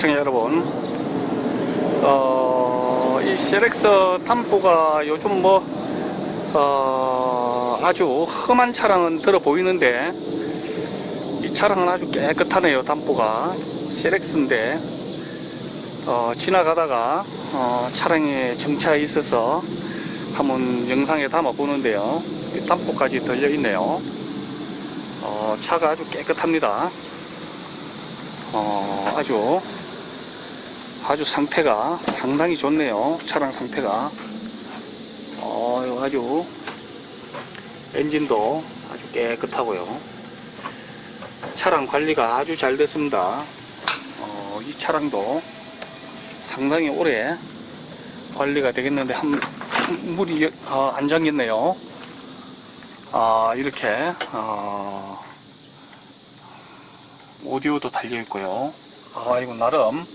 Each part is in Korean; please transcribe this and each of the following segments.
시청자 여러분 어, 이 셀렉서 탐포가 요즘 뭐 어, 아주 험한 차량은 들어 보이는데 이 차량은 아주 깨끗하네요 담보가. 셀렉스인데 어, 지나가다가 어, 차량에 정차해 있어서 한번 영상에 담아 보는데요. 담보까지 들려 있네요. 어, 차가 아주 깨끗합니다. 어, 아주 아주 상태가 상당히 좋네요. 차량 상태가. 어, 아주 엔진도 아주 깨끗하고요. 차량 관리가 아주 잘 됐습니다. 어, 이 차량도 상당히 오래 관리가 되겠는데 한, 한 물이 어, 안 잠겼네요. 아, 이렇게 어, 오디오도 달려 있고요. 아, 이거 나름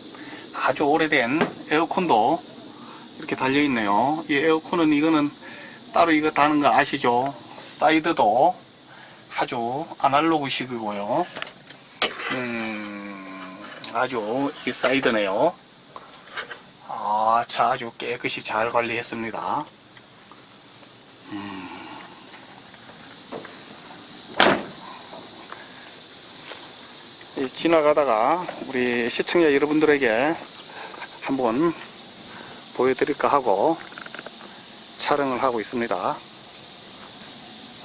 아주 오래된 에어컨도 이렇게 달려 있네요. 이 에어컨은 이거는 따로 이거 다는 거 아시죠? 사이드도 아주 아날로그식이고요. 음, 아주 이 사이드네요. 아, 차 아주 깨끗이 잘 관리했습니다. 음. 지나가다가 우리 시청자 여러분들에게 한번 보여드릴까 하고 촬영을 하고 있습니다.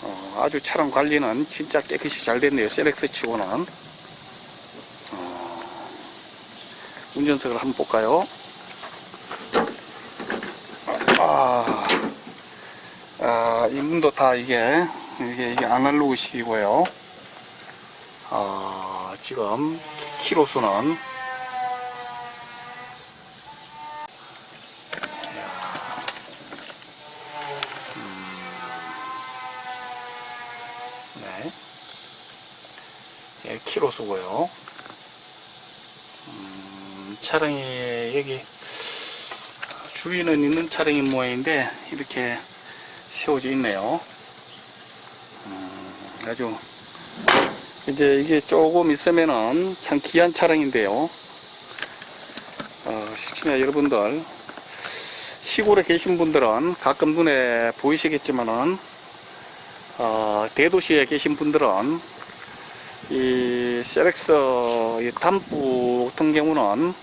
어, 아주 차량 관리는 진짜 깨끗이 잘 됐네요. 셀렉스 치고는. 어, 운전석을 한번 볼까요? 아, 아, 이 문도 다 이게, 이게, 이게 아날로그 식이고요. 아, 지금 키로수는 네. 예, 키로수고요. 음, 차량이 여기 주위는 있는 차량인 모양인데 이렇게 세워져 있네요. 음, 아주 이제 이게 조금 있으면은 참 귀한 차량인데요. 어, 시청자 여러분들 시골에 계신 분들은 가끔 눈에 보이시겠지만은 어, 대도시에 계신 분들은 이 셀렉스 이 담부 같은 경우는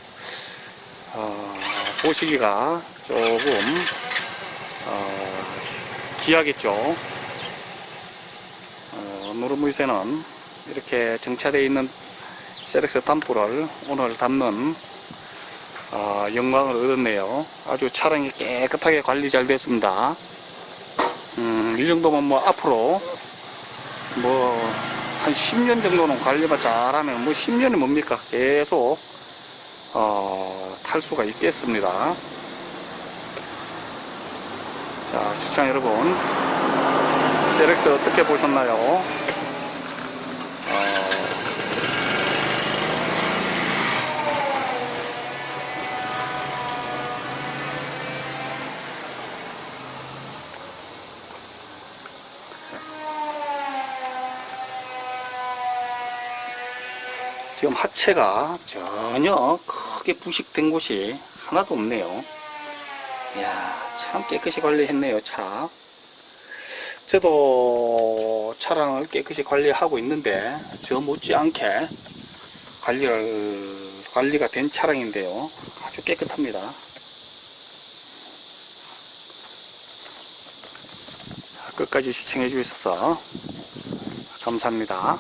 어, 보시기가 조금 어, 귀하겠죠. 어, 노르무이세는 이렇게 정차되어 있는 셀렉스 담프를 오늘 담는 어, 영광을 얻었네요. 아주 차량이 깨끗하게 관리 잘 됐습니다. 음, 이 정도면 뭐 앞으로 뭐 한 10년 정도는 관리만 잘하면 뭐 10년이 뭡니까 계속 어, 탈 수가 있겠습니다. 자 시청 여러분 셀렉스 어떻게 보셨나요? 지금 하체가 전혀 크게 부식된 곳이 하나도 없네요. 이야, 참 깨끗이 관리했네요, 차. 저도 차량을 깨끗이 관리하고 있는데, 저 못지않게 관리를, 관리가 된 차량인데요. 아주 깨끗합니다. 끝까지 시청해 주셔서 감사합니다.